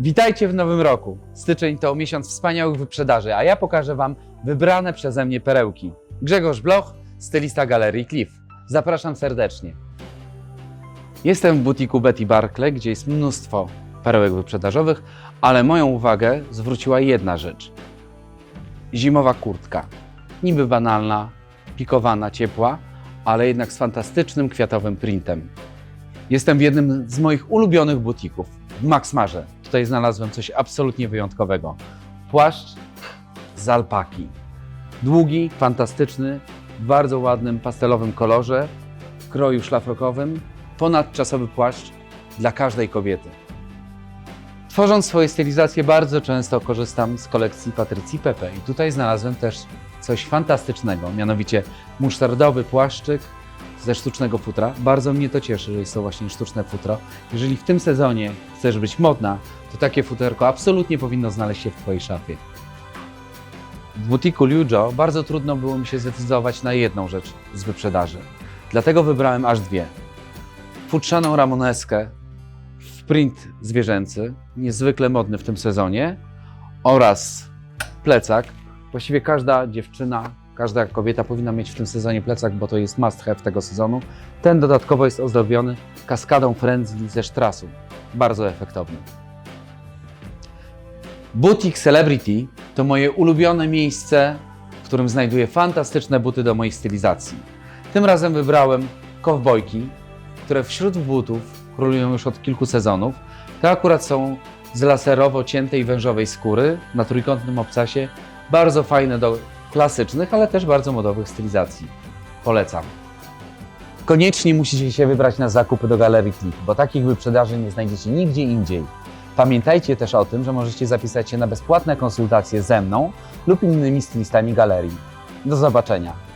Witajcie w nowym roku. Styczeń to miesiąc wspaniałych wyprzedaży, a ja pokażę Wam wybrane przeze mnie perełki. Grzegorz Bloch, stylista Galerii Cliff. Zapraszam serdecznie. Jestem w butiku Betty Barclay, gdzie jest mnóstwo perełek wyprzedażowych, ale moją uwagę zwróciła jedna rzecz. Zimowa kurtka. Niby banalna, pikowana, ciepła, ale jednak z fantastycznym kwiatowym printem. Jestem w jednym z moich ulubionych butików, w Maxmarze. Tutaj znalazłem coś absolutnie wyjątkowego. Płaszcz z alpaki. Długi, fantastyczny, w bardzo ładnym pastelowym kolorze, w kroju szlafrokowym, ponadczasowy płaszcz dla każdej kobiety. Tworząc swoje stylizacje bardzo często korzystam z kolekcji Patrycji Pepe i tutaj znalazłem też coś fantastycznego, mianowicie musztardowy płaszczyk ze sztucznego futra. Bardzo mnie to cieszy, że jest to właśnie sztuczne futro. Jeżeli w tym sezonie chcesz być modna, to takie futerko absolutnie powinno znaleźć się w Twojej szafie. W butiku Liujo bardzo trudno było mi się zdecydować na jedną rzecz z wyprzedaży. Dlatego wybrałem aż dwie. Futrzaną ramoneskę w print zwierzęcy, niezwykle modny w tym sezonie, oraz plecak. Właściwie każda dziewczyna, każda kobieta powinna mieć w tym sezonie plecak, bo to jest must have tego sezonu. Ten dodatkowo jest ozdobiony kaskadą frędzli ze sztrasu. Bardzo efektowny. Butik Celebrity to moje ulubione miejsce, w którym znajduję fantastyczne buty do moich stylizacji. Tym razem wybrałem kowbojki, które wśród butów królują już od kilku sezonów. To akurat są z laserowo ciętej wężowej skóry na trójkątnym obcasie. Bardzo fajne do klasycznych, ale też bardzo modowych stylizacji. Polecam. Koniecznie musicie się wybrać na zakupy do Galerii Click, bo takich wyprzedaży nie znajdziecie nigdzie indziej. Pamiętajcie też o tym, że możecie zapisać się na bezpłatne konsultacje ze mną lub innymi stylistami galerii. Do zobaczenia.